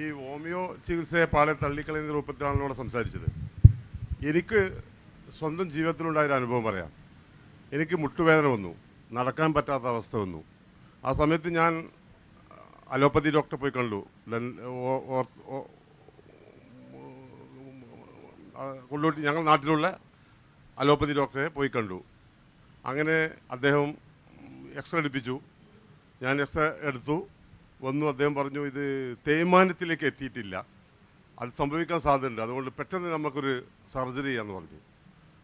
ഈ ഹോമിയോ ചികിത്സയെ പാടെ തള്ളിക്കളയുന്ന രൂപത്തിലാണല്ലോ ഇവിടെ സംസാരിച്ചത്. എനിക്ക് സ്വന്തം ജീവിതത്തിലുണ്ടായ ഒരു അനുഭവം പറയാം. എനിക്ക് മുട്ടുവേദന വന്നു. നടക്കാൻ പറ്റാത്ത അവസ്ഥ വന്നു. ആ സമയത്ത് ഞാൻ അലോപ്പതി ഡോക്ടറെ പോയി കണ്ടു. കൊണ്ടോട്ടി ഞങ്ങൾ നാട്ടിലുള്ള അലോപ്പതി ഡോക്ടറെ പോയി കണ്ടു. അങ്ങനെ അദ്ദേഹം എക്സ്റേ എടുപ്പിച്ചു. ഞാൻ എക്സ്റേ എടുത്തു. വന്നു. അദ്ദേഹം പറഞ്ഞു ഇത് തേയ്മാനത്തിലേക്ക് എത്തിയിട്ടില്ല. അത് സംഭവിക്കാൻ സാധ്യതയുണ്ട്. അതുകൊണ്ട് പെട്ടെന്ന് നമുക്കൊരു സർജറി ചെയ്യാമെന്ന് പറഞ്ഞു.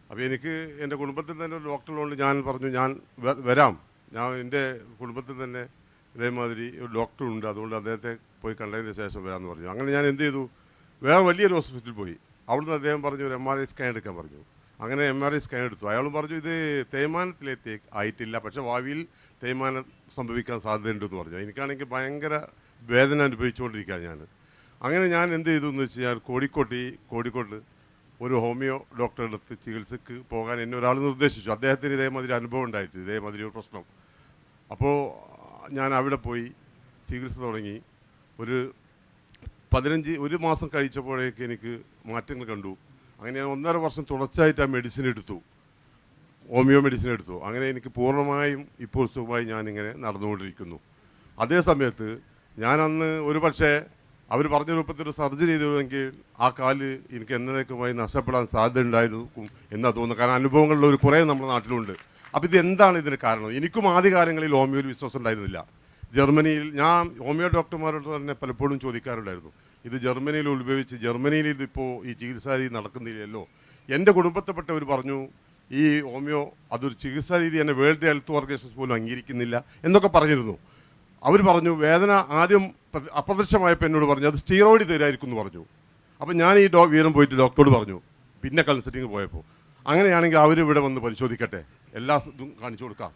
അപ്പോൾ എനിക്ക് എന്റെ കുടുംബത്തിൽ തന്നെ ഒരു ഡോക്ടറുള്ളതുകൊണ്ട് ഞാൻ പറഞ്ഞു ഞാൻ വരാം. ഞാൻ എന്റെ കുടുംബത്തിൽ തന്നെ ഇതേമാതിരി ഒരു ഡോക്ടറുണ്ട് അതുകൊണ്ട് അദ്ദേഹത്തെ പോയി കണ്ടതിന് ശേഷം വരാമെന്ന് പറഞ്ഞു. അങ്ങനെ ഞാൻ എന്ത് ചെയ്തു? വേറെ വലിയൊരു ഹോസ്പിറ്റലിൽ പോയി. അവിടുന്ന് അദ്ദേഹം പറഞ്ഞു ഒരു എം ആർ ഐ സ്കാൻ എടുക്കാൻ പറഞ്ഞു. അങ്ങനെ എം ആർ ഐ സ്കാൻ എടുത്തു. അയാളും പറഞ്ഞു ഇത് തേയ്മാനത്തിലെത്തി ആയിട്ടില്ല. പക്ഷേ ഭാവിയിൽ തേയ്മാനം സംഭവിക്കാൻ സാധ്യതയുണ്ടെന്ന് പറഞ്ഞു. എനിക്കാണെങ്കിൽ ഭയങ്കര വേദന അനുഭവിച്ചുകൊണ്ടിരിക്കുകയാണ് ഞാൻ. അങ്ങനെ ഞാൻ എന്ത് ചെയ്തു എന്ന് വെച്ച് കഴിഞ്ഞാൽ കോഴിക്കോട്ട് കോഴിക്കോട് ഒരു ഹോമിയോ ഡോക്ടറുടെ അടുത്ത് ചികിത്സക്ക് പോകാൻ എന്നെ ഒരാൾ നിർദ്ദേശിച്ചു. അദ്ദേഹത്തിന് ഇതേമാതിരി അനുഭവം ഉണ്ടായിട്ട് ഇതേമാതിരി ഒരു പ്രശ്നം. അപ്പോൾ ഞാൻ അവിടെ പോയി ചികിത്സ തുടങ്ങി. ഒരു പതിനഞ്ച് ഒരു മാസം കഴിച്ചപ്പോഴേക്ക് എനിക്ക് മാറ്റങ്ങൾ കണ്ടു. അങ്ങനെ ഞാൻ ഒന്നര വർഷം തുടർച്ചയായിട്ട് ആ മെഡിസിൻ എടുത്തു. ഹോമിയോ മെഡിസിൻ എടുത്തു. അങ്ങനെ എനിക്ക് പൂർണമായും ഇപ്പോൾ സുഖമായി ഞാനിങ്ങനെ നടന്നുകൊണ്ടിരിക്കുന്നു. അതേ സമയത്ത് ഞാൻ അന്ന് ഒരു പക്ഷേ അവർ പറഞ്ഞ രൂപത്തിൽ സർജറി ചെയ്തുവെങ്കിൽ ആ കാൽ എനിക്ക് എന്നേക്കുമായി നഷ്ടപ്പെടാൻ സാധ്യത ഉണ്ടായിരുന്നു എന്നാ തോന്നുന്നു. കാരണം അനുഭവങ്ങളിൽ ഒരു കുറേ നമ്മുടെ നാട്ടിലുണ്ട്. അപ്പോൾ ഇത് എന്താണ് ഇതിന് കാരണം? എനിക്കും ആദ്യകാലങ്ങളിൽ ഹോമിയോയിൽ വിശ്വാസം ഉണ്ടായിരുന്നില്ല. ജർമ്മനിയിൽ ഞാൻ ഹോമിയോ ഡോക്ടർമാരോട് തന്നെ പലപ്പോഴും ചോദിക്കാറുണ്ടായിരുന്നു. ഇത് ജർമ്മനിയിൽ ഉത്ഭവിച്ച് ജർമ്മനിയിൽ ഇതിപ്പോൾ ഈ ചികിത്സാരീതി നടക്കുന്നില്ലല്ലോ. എന്റെ കുടുംബത്തെപ്പെട്ടവർ പറഞ്ഞു ഈ ഹോമിയോ അതൊരു ചികിത്സാരീതി തന്നെ വേൾഡ് ഹെൽത്ത് ഓർഗനൈസേഷൻ പോലും അംഗീകരിക്കുന്നില്ല എന്നൊക്കെ പറഞ്ഞിരുന്നു. അവർ പറഞ്ഞു വേദന ആദ്യം പ്ര- അപ്രത്യക്ഷമായപ്പോൾ എന്നോട് പറഞ്ഞു അത് സ്റ്റീറോയിഡ് തരായിരിക്കും എന്ന് പറഞ്ഞു. അപ്പോൾ ഞാൻ ഈ ഡോ വീരം പോയിട്ട് ഡോക്ടറോട് പറഞ്ഞു പിന്നെ കൺസൾട്ടിങ് പോയപ്പോൾ അങ്ങനെയാണെങ്കിൽ അവർ ഇവിടെ വന്ന് പരിശോധിക്കട്ടെ എല്ലാ ഇതും കാണിച്ചു കൊടുക്കാം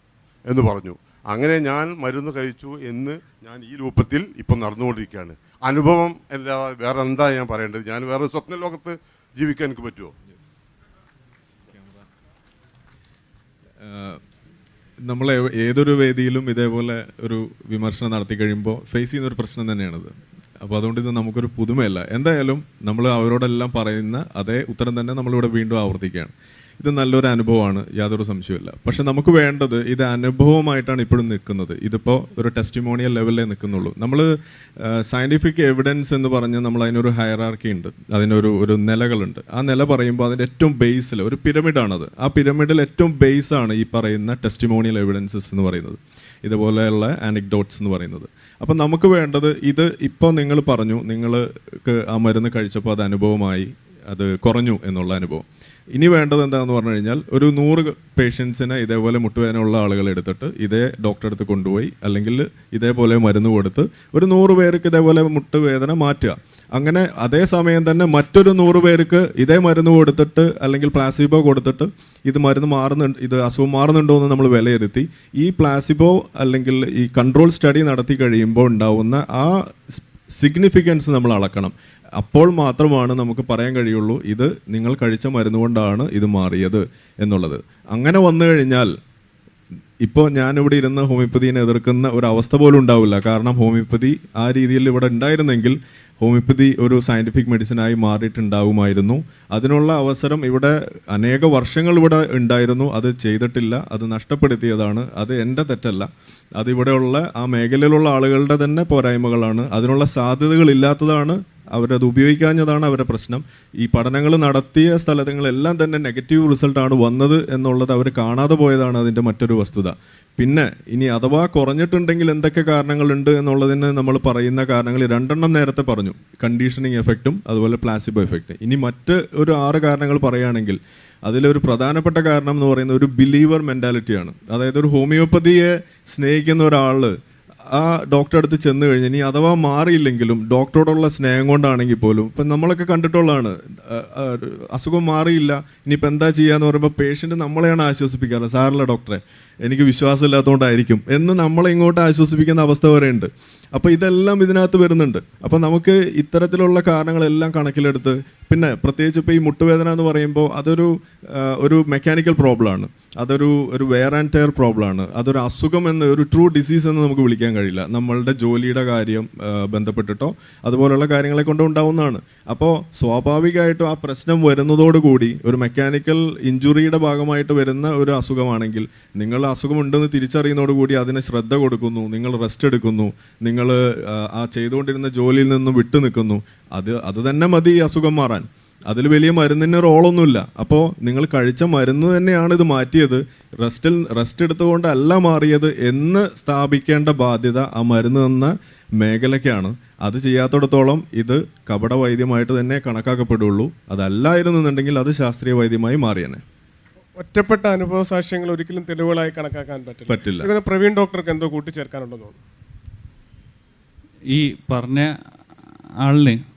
എന്ന് പറഞ്ഞു. അങ്ങനെ ഞാൻ മരുന്ന് കഴിച്ചു എന്ന് ഞാൻ ഈ രൂപത്തിൽ ഇപ്പം നടന്നുകൊണ്ടിരിക്കുകയാണ്. അനുഭവം അല്ലാതെ വേറെ എന്താ ഞാൻ പറയേണ്ടത്? ഞാൻ വേറെ സ്വപ്ന ലോകത്ത് ജീവിക്കാൻ എനിക്ക് പറ്റുമോ നമ്മൾ ഏതൊരു വേദിയിലും ഇതേപോലെ ഒരു വിമർശനം നടത്തി കഴിയുമ്പോൾ ഫേസ് ചെയ്യുന്ന ഒരു പ്രശ്നം തന്നെയാണത്. അപ്പോൾ അതുകൊണ്ട് ഇത് നമുക്കൊരു പുതുമയല്ല. എന്തായാലും നമ്മൾ അവരോടെല്ലാം പറയുന്ന അതേ ഉത്തരം തന്നെ നമ്മളിവിടെ വീണ്ടും ആവർത്തിക്കുകയാണ്. ഇത് നല്ലൊരു അനുഭവമാണ്. യാതൊരു സംശയമില്ല പക്ഷെ നമുക്ക് വേണ്ടത് ഇത് അനുഭവമായിട്ടാണ് ഇപ്പോഴും നിൽക്കുന്നത്. ഇതിപ്പോൾ ഒരു ടെസ്റ്റിമോണിയൽ ലെവലിലേ നിൽക്കുന്നുള്ളൂ. നമ്മൾ സയന്റിഫിക് എവിഡൻസ് എന്ന് പറഞ്ഞ് നമ്മൾ അതിനൊരു ഹയറാർക്കി ഉണ്ട്. അതിനൊരു ഒരു നിലകളുണ്ട്. ആ നില പറയുമ്പോൾ അതിന്റെ ഏറ്റവും ബേസിൽ ഒരു പിരമിഡാണത് ആ പിരമിഡിൽ ഏറ്റവും ബേസ് ആണ് ഈ പറയുന്ന ടെസ്റ്റിമോണിയൽ എവിഡൻസസ് എന്ന് പറയുന്നത്. ഇതുപോലെയുള്ള ആനിക്ഡോട്ട്സ് എന്ന് പറയുന്നത്. അപ്പം നമുക്ക് വേണ്ടത് ഇത് ഇപ്പോൾ നിങ്ങൾ പറഞ്ഞു നിങ്ങൾക്ക് ആ മരുന്ന് കഴിച്ചപ്പോൾ അത് അനുഭവമായി. അത് കുറഞ്ഞു എന്നുള്ള അനുഭവം. ഇനി വേണ്ടത് എന്താണെന്ന് പറഞ്ഞു കഴിഞ്ഞാൽ ഒരു നൂറ് പേഷ്യൻസിനെ ഇതേപോലെ മുട്ടുവേദന ഉള്ള ആളുകൾ എടുത്തിട്ട് ഇതേ ഡോക്ടറെ അടുത്ത് കൊണ്ടുപോയി അല്ലെങ്കിൽ ഇതേപോലെ മരുന്ന് കൊടുത്ത് ഒരു നൂറ് പേർക്ക് ഇതേപോലെ മുട്ടുവേദന മാറ്റുക. അങ്ങനെ അതേ സമയം തന്നെ മറ്റൊരു നൂറ് പേർക്ക് ഇതേ മരുന്ന് കൊടുത്തിട്ട് അല്ലെങ്കിൽ പ്ലാസിബോ കൊടുത്തിട്ട് ഇത് മരുന്ന് മാറുന്നുണ്ട് ഇത് അസുഖം മാറുന്നുണ്ടോ എന്ന് നമ്മൾ വിലയിരുത്തി. ഈ പ്ലാസിബോ അല്ലെങ്കിൽ ഈ കൺട്രോൾ സ്റ്റഡി നടത്തി കഴിയുമ്പോൾ ഉണ്ടാവുന്ന ആ സിഗ്നിഫിക്കൻസ് നമ്മൾ അളക്കണം. അപ്പോൾ മാത്രമാണ് നമുക്ക് പറയാൻ കഴിയുള്ളൂ ഇത് നിങ്ങൾ കഴിച്ച മരുന്ന് കൊണ്ടാണ് ഇത് മാറിയത് എന്നുള്ളത്. അങ്ങനെ വന്നു കഴിഞ്ഞാൽ ഇപ്പോൾ ഞാനിവിടെ ഇരുന്ന് ഹോമിയോപ്പതിനെ എതിർക്കുന്ന ഒരു അവസ്ഥ പോലും ഉണ്ടാവില്ല. കാരണം ഹോമിയോപ്പതി ആ രീതിയിൽ ഇവിടെ ഉണ്ടായിരുന്നെങ്കിൽ ഹോമിയോപ്പതി ഒരു സയന്റിഫിക് മെഡിസിനായി മാറിയിട്ടുണ്ടാവുമായിരുന്നു. അതിനുള്ള അവസരം ഇവിടെ അനേക വർഷങ്ങൾ ഇവിടെ ഉണ്ടായിരുന്നു. അത് ചെയ്തിട്ടില്ല. അത് നഷ്ടപ്പെടുത്തിയതാണ്. അത് എന്റെ തെറ്റല്ല. അതിവിടെയുള്ള ആ മേഖലയിലുള്ള ആളുകളുടെ തന്നെ പോരായ്മകളാണ്. അതിനുള്ള സാധ്യതകളില്ലാത്തതാണ് അവരത് ഉപയോഗിക്കാഞ്ഞതാണ് അവരുടെ പ്രശ്നം. ഈ പഠനങ്ങൾ നടത്തിയ സ്ഥലങ്ങളെല്ലാം തന്നെ നെഗറ്റീവ് റിസൾട്ടാണ് വന്നത് എന്നുള്ളത് അവർ കാണാതെ പോയതാണ് അതിന്റെ മറ്റൊരു വസ്തുത. പിന്നെ ഇനി അഥവാ കുറഞ്ഞിട്ടുണ്ടെങ്കിൽ എന്തൊക്കെ കാരണങ്ങളുണ്ട് എന്നുള്ളതിന് നമ്മൾ പറയുന്ന കാരണങ്ങൾ രണ്ടെണ്ണം നേരത്തെ പറഞ്ഞു. കണ്ടീഷനിങ് എഫക്റ്റും അതുപോലെ പ്ലാസിബോ എഫക്റ്റ്. ഇനി മറ്റ് ഒരു ആറ് കാരണങ്ങൾ പറയുകയാണെങ്കിൽ അതിലൊരു പ്രധാനപ്പെട്ട കാരണം എന്ന് പറയുന്നത് ഒരു ബിലീവർ മെന്റാലിറ്റിയാണ്. അതായത് ഒരു ഹോമിയോപ്പതിയെ സ്നേഹിക്കുന്ന ഒരാൾ ആ ഡോക്ടറെ അടുത്ത് ചെന്ന് കഴിഞ്ഞ് ഇനി അഥവാ മാറിയില്ലെങ്കിലും ഡോക്ടറോടുള്ള സ്നേഹം കൊണ്ടാണെങ്കിൽ പോലും ഇപ്പം നമ്മളൊക്കെ കണ്ടിട്ടുള്ളതാണ്. അസുഖം മാറിയില്ല ഇനിയിപ്പോൾ എന്താ ചെയ്യാന്ന് പറയുമ്പോൾ പേഷ്യന്റ് നമ്മളെയാണ് ആശ്വസിപ്പിക്കാറ്. സാറില്ല ഡോക്ടറെ എനിക്ക് വിശ്വാസമില്ലാത്തതുകൊണ്ടായിരിക്കും എന്ന് നമ്മളെ ഇങ്ങോട്ട് ആശ്വസിപ്പിക്കുന്ന അവസ്ഥ വരെയുണ്ട്. അപ്പോൾ ഇതെല്ലാം ഇതിനകത്ത് വരുന്നുണ്ട്. അപ്പോൾ നമുക്ക് ഇത്തരത്തിലുള്ള കാരണങ്ങളെല്ലാം കണക്കിലെടുത്ത് പിന്നെ പ്രത്യേകിച്ച് ഇപ്പോൾ ഈ മുട്ടുവേദന എന്ന് പറയുമ്പോൾ അതൊരു ഒരു മെക്കാനിക്കൽ പ്രോബ്ലമാണ് അതൊരു ഒരു വെയർ ആൻഡ് ടയർ പ്രോബ്ലമാണ് അതൊരു അസുഖം എന്ന് ഒരു ട്രൂ ഡിസീസ് എന്ന് നമുക്ക് വിളിക്കാൻ കഴിയില്ല. നമ്മളുടെ ജോലിയുടെ കാര്യം ബന്ധപ്പെട്ടിട്ടോ അതുപോലുള്ള കാര്യങ്ങളെ കൊണ്ട് ഉണ്ടാവുന്നതാണ്. അപ്പോൾ സ്വാഭാവികമായിട്ടും ആ പ്രശ്നം വരുന്നതോടുകൂടി ഒരു മെക്കാനിക്കൽ ഇഞ്ചുറിയുടെ ഭാഗമായിട്ട് വരുന്ന ഒരു അസുഖമാണെങ്കിൽ നിങ്ങൾ അസുഖമുണ്ടെന്ന് തിരിച്ചറിയുന്നതോടുകൂടി അതിന് ശ്രദ്ധ കൊടുക്കുന്നു നിങ്ങൾ റെസ്റ്റ് എടുക്കുന്നു നിങ്ങൾ ആ ചെയ്തുകൊണ്ടിരുന്ന ജോലിയിൽ നിന്നും വിട്ടു നിൽക്കുന്നു അത് അത് തന്നെ മതി ഈ അസുഖം മാറാൻ. അതിൽ വലിയ മരുന്നിന് റോളൊന്നുമില്ല. അപ്പോൾ നിങ്ങൾ കഴിച്ച മരുന്ന് തന്നെയാണ് ഇത് മാറ്റിയത്. റെസ്റ്റിൽ റെസ്റ്റ് എടുത്തുകൊണ്ടല്ല മാറിയത് എന്ന് സ്ഥാപിക്കേണ്ട ബാധ്യത ആ മരുന്ന് എന്ന മേഖലയ്ക്കാണ്. അത് ചെയ്യാത്തിടത്തോളം ഇത് കപട വൈദ്യമായിട്ട് തന്നെ കണക്കാക്കപ്പെടുള്ളൂ. അതല്ലായിരുന്നുണ്ടെങ്കിൽ അത് ശാസ്ത്രീയ വൈദ്യമായി മാറിയനെ. ഒറ്റപ്പെട്ട അനുഭവ സാക്ഷ്യങ്ങൾ ഒരിക്കലും തെളിവുകളായി കണക്കാക്കാൻ പറ്റില്ല. പറ്റില്ല. പ്രവീൺ ഡോക്ടർക്ക് എന്തോ കൂട്ടിച്ചേർക്കാനുണ്ടെന്ന് തോന്നുന്നു. ഈ പറഞ്ഞ ആളിന്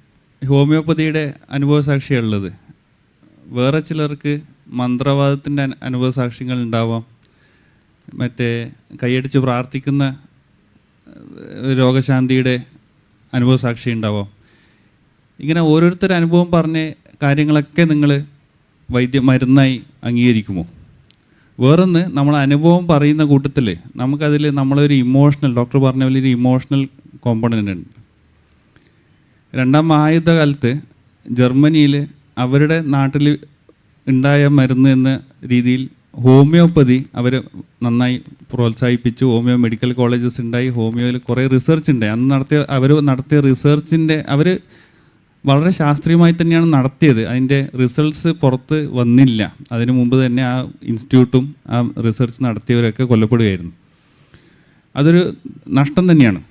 ഹോമിയോപ്പതിയുടെ അനുഭവ സാക്ഷിയുള്ളത് വേറെ ചിലർക്ക് മന്ത്രവാദത്തിന്റെ അനുഭവസാക്ഷ്യങ്ങൾ അനുഭവ സാക്ഷ്യങ്ങൾ ഉണ്ടാവാം. മറ്റേ കൈയടിച്ച് പ്രാർത്ഥിക്കുന്ന രോഗശാന്തിയുടെ അനുഭവസാക്ഷി ഉണ്ടാവാം. ഇങ്ങനെ ഓരോരുത്തരുടെ അനുഭവം പറഞ്ഞ കാര്യങ്ങളൊക്കെ നിങ്ങൾ വൈദ്യ മരുന്നായി അംഗീകരിക്കുമോ? വേറൊന്ന് നമ്മൾ അനുഭവം പറയുന്ന കൂട്ടത്തിൽ നമുക്കതിൽ നമ്മളൊരു ഇമോഷണൽ ഡോക്ടർ പറഞ്ഞ പോലെ ഒരു ഇമോഷണൽ കോമ്പണന്റ് ഉണ്ട്. രണ്ടാം മഹായുദ്ധകാലത്ത് ജർമ്മനിയിൽ അവരുടെ നാട്ടിൽ ഉണ്ടായ മരുന്ന് എന്ന രീതിയിൽ ഹോമിയോപ്പതി അവർ നന്നായി പ്രോത്സാഹിപ്പിച്ചു. ഹോമിയോ മെഡിക്കൽ കോളേജസ് ഉണ്ടായി. ഹോമിയോയിൽ കുറേ റിസർച്ച് ഉണ്ടായി അന്ന് നടത്തിയ അവർ നടത്തിയ റിസർച്ചിന്റെ അവർ വളരെ ശാസ്ത്രീയമായി തന്നെയാണ് നടത്തിയത്. അതിന്റെ റിസൾട്ട്സ് പുറത്ത് വന്നില്ല. അതിനു മുമ്പ് തന്നെ ആ ഇൻസ്റ്റിറ്റ്യൂട്ടും ആ റിസർച്ച് നടത്തിയവരൊക്കെ കൊല്ലപ്പെടുകയായിരുന്നു. അതൊരു നഷ്ടം തന്നെയാണ്.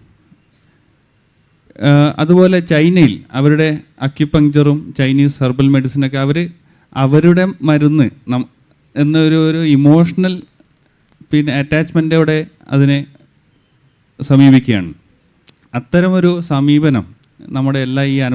അതുപോലെ ചൈനയിൽ അവരുടെ അക്യുപങ്ചറും ചൈനീസ് ഹെർബൽ മെഡിസിനൊക്കെ അവർ അവരുടെ മരുന്ന് നം എന്നൊരു ഒരു ഇമോഷണൽ പിന്നെ അറ്റാച്ച്മെന്റോടെ അതിനെ സമീപിക്കുകയാണ്. അത്തരമൊരു സമീപനം നമ്മുടെ എല്ലാ ഈ അനുഭവ